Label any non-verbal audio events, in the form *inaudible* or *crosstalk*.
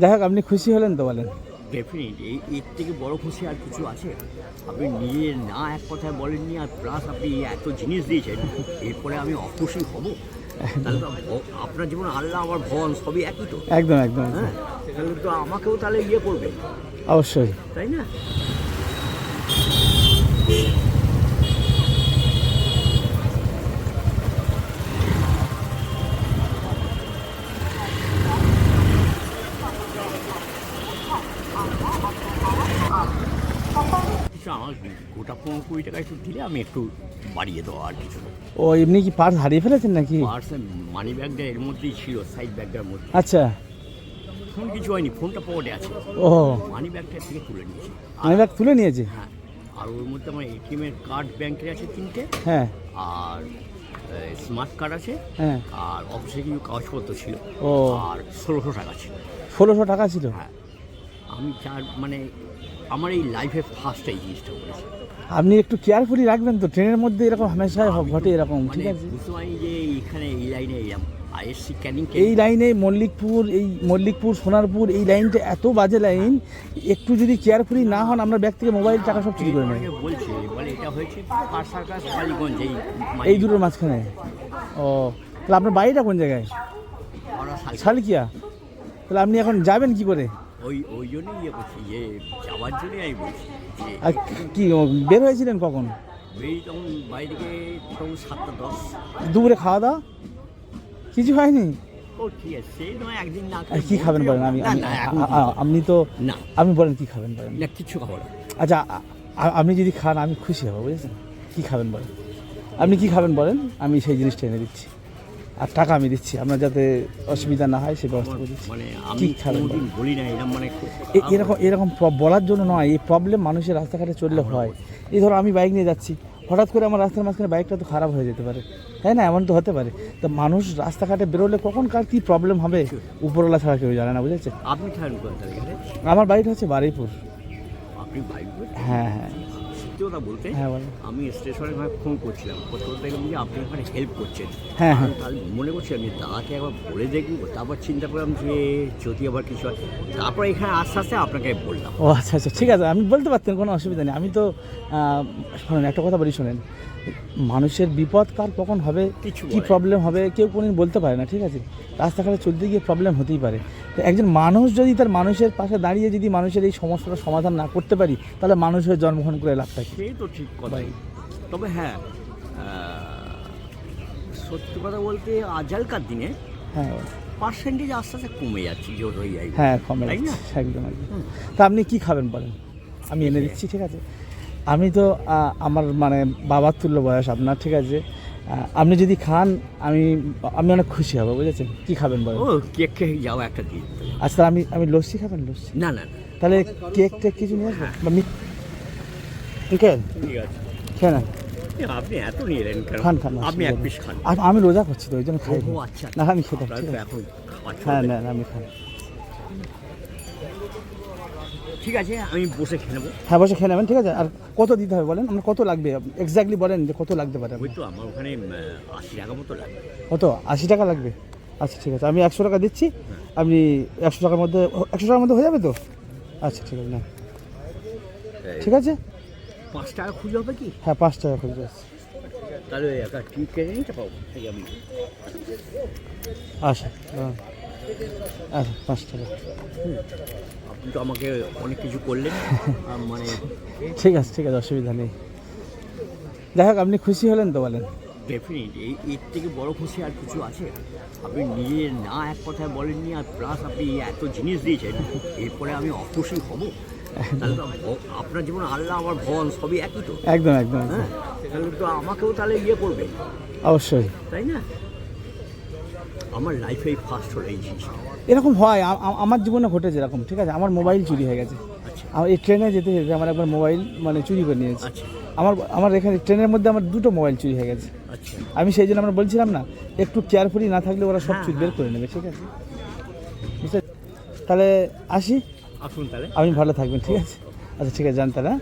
যাই হোক আপনি খুশি হলেন তো বলেন। ডেফিনেট এই এর থেকে বড় খুশি আর কিছু আছে? আপনি নিজে না এক কথায় বলেননি আর প্লাস আপনি এত জিনিস দিয়েছেন এরপরে আমি অখুশি হব? তাহলে তো আপনার জীবন আল্লাহ আমার ভগবান সবই একই তো? একদম একদম। হ্যাঁ তাহলে তো আমাকেও তাহলে ইয়ে করবে। অবশ্যই। তাই না কিছু আমার গোটা পনেরো কুড়ি টাকা একটু দিলে আমি একটু বাড়িয়ে দেবো আর কিছু না। ও এমনি কি পার্স হারিয়ে ফেলেছেন নাকি? পার্সেল মানি ব্যাগটা এর মধ্যেই ছিল সাইড ব্যাগটার মধ্যে। আচ্ছা। ফোন কিছু হয়নি ফোনটা পকেটে আছে। ও। মানি ব্যাগটা থেকে তুলে নিয়েছি। আমি ব্যাগ তুলে নিয়েছে? হ্যাঁ আর ওর মধ্যে আমার এটিএমের কার্ড ব্যাংকের আছে তিনটে। হ্যাঁ। আর স্মার্ট কার্ড আছে। হ্যাঁ। আর অফিসে কিছু কাগজপত্র ছিল। ও। আর ষোলোশো টাকা ছিল। ষোলোশো টাকা ছিল? হ্যাঁ। আমি চার মানে আমার এই লাইফে ফার্স্ট এই জিনিসটা করেছি। আপনি একটু কেয়ারফুলি রাখবেন তো ট্রেনের মধ্যে এরকম হামেশাই ঘটে এরকম মানে ঠিক আছে? বুঝতে পারিনি যে এইখানে এই লাইনে এরকম এই লাইনে মল্লিকপুর এই মল্লিকপুর সোনারপুর এই লাইনটা এত বাজে লাইন একটু যদি কেয়ারফুলি না হন আমরা ব্যাগ থেকে মোবাইল টাকা সব চুরি করে সার্কাস কালীগঞ্জ এই মানে দুটোর মাঝখানে। ও তাহলে আপনার বাড়িটা কোন জায়গায়? শালকিয়া। তাহলে আপনি এখন যাবেন কি করে? ওই ওই জন্যই ইয়ে করছি যে যাওয়ার জন্যই আমি বলছি যে আর কি বের হয়েছিলেন কখন? বেরিয়ে তখন বাড়ি থেকে তখন সাতটা দশ। দুপুরে খাওয়া দাওয়া? কিছু হয়নি? ও ঠিক আছে সেই নয় একদিন না আর কি খাবেন বলেন আমি না না এখন আ- আ- আপনি তো না। আপনি বলেন কি খাবেন বলেন। না কিচ্ছু খাব না। আচ্ছা আ- আ- আপনি যদি খান আমি খুশি হব বুঝেছেন? কি খাবেন বলেন? আপনি কি খাবেন বলেন? আমি সেই জিনিসটা এনে দিচ্ছি। আর টাকা আমি দিচ্ছি। আপনার যাতে অসুবিধা না হয় সে ব্যবস্থা করে দিচ্ছি। মানে বলি না এরকম মানে এরকম এরকম বলার জন্য নয় এই প্রবলেম মানুষের রাস্তাঘাটে চললে হয়। এই ধরো আমি বাইক নিয়ে যাচ্ছি হঠাৎ করে আমার রাস্তার মাঝখানে বাইকটা তো খারাপ হয়ে যেতে পারে। তাই না? এমন তো হতে পারে। তো মানুষ রাস্তাঘাটে বেরোলে কখন কার কী প্রবলেম হবে? উপরওয়ালা ছাড়া কেউ জানে না বুঝেছে? আপনি আমার বাড়িটা হচ্ছে বারুইপুর আপনি হ্যাঁ হ্যাঁ। সত্যি কথা বলতে আমি স্টেশনে ফোন করছিলাম। করতে করতে দেখলাম যে আপনি ওখানে হেল্প করছেন। হ্যাঁ, হ্যাঁ। মনে করছি আমি দাদাকে একবার বলে দেখব তারপর চিন্তা করলাম যে যদি আবার কিছু হয় তারপর এখানে আস্তে আস্তে আপনাকে বললাম। ও আচ্ছা আচ্ছা ঠিক আছে আমি বলতে পারতেন কোনো অসুবিধা নেই। আমি তো শোনেন একটা কথা বলি শোনেন। মানুষের বিপদ কার কখন হবে কিছু কি বলে। প্রবলেম হবে কেউ কোনোদিন বলতে পারে না ঠিক আছে? রাস্তাঘাটে চলতে গিয়ে প্রবলেম হতেই পারে। তো একজন মানুষ যদি তার মানুষের পাশে দাঁড়িয়ে যদি মানুষের এই সমস্যাটা সমাধান না করতে পারি তাহলে মানুষ হয়ে জন্মগ্রহণ করে লাভ থাকে সেই তো ঠিক কথাই তবে হ্যাঁ সত্যি কথা বলতে আজকালকার দিনে হ্যাঁ। পার্সেন্টেজ আস্তে আস্তে কমে যাচ্ছে জোর হয়ে যায় হ্যাঁ কমে? যাচ্ছে, একদম একদম। তা আপনি কি খাবেন বলেন? আমি এনে দিচ্ছি ঠিক আছে? আমি তো আমার মানে বাবার তুল্য বয়স আপনার ঠিক আছে? আপনি যদি খান আমি আমি অনেক খুশি হব বুঝেছেন? কি খাবেন বলেন? ও কেক খেয়ে যাও একটা দিন। আচ্ছা আমি আমি লস্যি খাবেন লস্যি? না না তাহলে কেক টেক কিছু নিয়ে আসবেন? বা মিট ঠিক আছে ঠিক আছে। খেয়ে নেন। আপনি এত নিয়ে এলেন কেন? খান খান আপনি এক। পিস খান। আমি রোজা করছি তো ওই জন্য খাই না। আচ্ছা না আমি খেতে হ্যাঁ। না, আমি খাই। ঠিক আছে আমি বসে খেয়ে নেব। হ্যাঁ বসে খেয়ে নেবেন ঠিক আছে। আর কত দিতে হবে বলেন? আপনার কত লাগবে? এক্স্যাক্টলি বলেন যে কত লাগতে পারে ওই তো আমার ওখানে আশি টাকা মতো লাগবে। কত? আশি টাকা লাগবে? আচ্ছা ঠিক আছে। আমি একশো টাকা দিচ্ছি। আপনি একশো টাকার মধ্যে একশো টাকার মধ্যে হয়ে যাবে তো? আচ্ছা ঠিক আছে না ঠিক আছে? পাঁচ টাকা খুঁজে হবে কি? হ্যাঁ পাঁচ টাকা করে যাচ্ছে। তাহলে একটা টিপ কেটে নিতে পাবো আচ্ছা হ্যাঁ। আচ্ছা পাঁচ টাকা। আপনি তো আমাকে অনেক কিছু করলেন। *laughs* মানে ঠিক আছে ঠিক আছে অসুবিধা নেই। যাই হোক আপনি খুশি হলেন তো বলেন? ডেফিনেট এই এর থেকে বড় খুশি আর কিছু আছে? আপনি নিজে না এক কথায় বলেননি আর প্লাস আপনি এত জিনিস দিয়েছেন এরপরে আমি অখুশি হব। তাহলে তো আপনার জীবন আল্লাহ আমার ভগবান সবই একই তো। একদম একদম একদম। হ্যাঁ তাহলে তো আমাকেও তাহলে ইয়ে করবে অবশ্যই। তাই না? আমার লাইফে ফার্স্ট হলো এই জিনিসটা। এরকম হয় আমার জীবনে ঘটেছে এরকম ঠিক আছে? আমার মোবাইল চুরি হয়ে গেছে। আচ্ছা। আমার এই ট্রেনে যেতে যেতে আমার একবার মোবাইল মানে চুরি করে নিয়েছে। আচ্ছা। আমার আমার এখানে ট্রেনের মধ্যে আমার দুটো মোবাইল চুরি হয়ে গেছে। আচ্ছা। আমি সেই জন্য আমরা বলছিলাম না একটু কেয়ারফুলি না থাকলে ওরা সব হ্যাঁ, চুরি বের করে নেবে ঠিক আছে? তাহলে আসি? আসুন তাহলে। আপনি ভালো থাকবেন ঠিক আছে? আচ্ছা ঠিক আছে যান তাহলে হ্যাঁ?